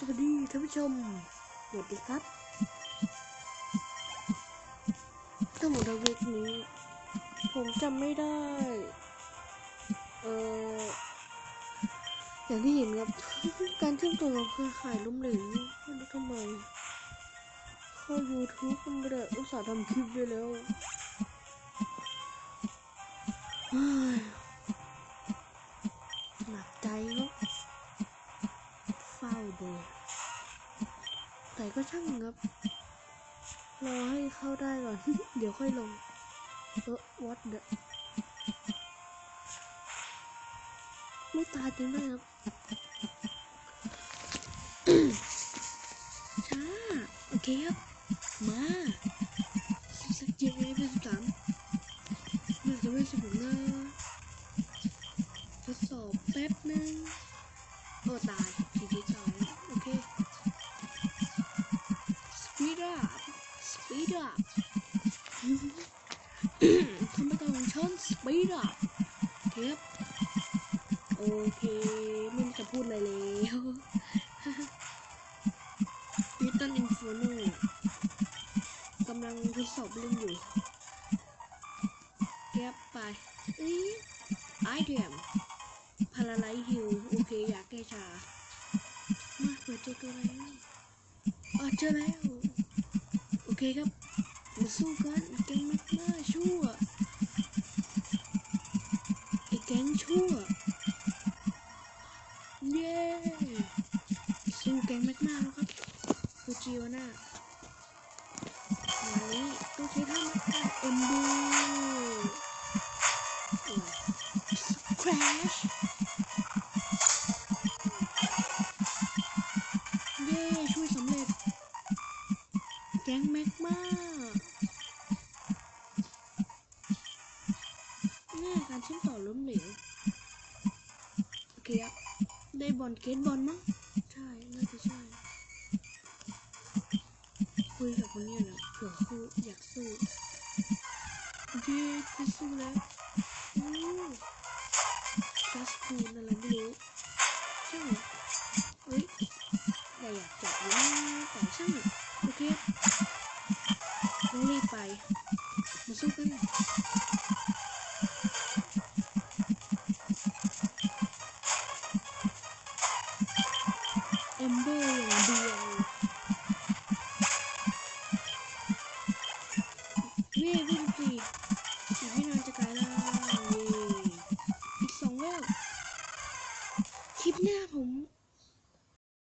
สวัสดีท่านผู้ชมสวัสดีครับทั้งหมดในวีคนี้ ผมจำไม่ได้ เอ่อ อย่างที่เห็นครับ การเชื่อมตัวกับเครือข่ายล้มเหลวไม่รู้ทำไมเข้า YouTube ก็ไม่ได้อุตส่าห์ทำคลิปด้วยแล้ว ดยแต่ก็ช่างครับ รอให้เข้าได้ก่อน เดี๋ยวค่อยลงเออ what the ไม่ตายจริงด้วยครับช้าโอเคครับ มาสักเจ็ดเลยเป็นสิบสามมันจะไม่สิบหกนะทดสอบแป๊บนึงโอ้ตาย ทีทีตายโอเค speed up speed up ทำไปตอนช้อน speed up โอเคครับโอเคไม่จะพูดอะไรแล้วลิตเติ้ลอินฟูโนกำลังทดสอบเล่นอยู่แก็บไปเอ้ยไอเดียมพาราไลฮิลโอเค อยากแก้ชา เจอตัวอะไรอ๋อเจอแล้ว โอเคครับมาสู้กันแก๊งมากมาชั่วไอ้แก๊งชั่ว เย้สู้แก๊งมากมาแล้วครับฟูจิวน่ามานี้ต้องใช้ท่ามัดกาเอ็มบูคราช ช่วยสำเร็จ แก๊งแม็กมาแน่การเชื่อมต่อล้มเหลวโอเคอะได้บอลเกตบอลมั้งใช่น่าจะใช่คุยกับคนนี้แหละเผื่อสู้อยากสู้เย้จะสู้แล้วอู้จัสคูนอะไร сами. Так я... Улипай. Зубы. Yeah.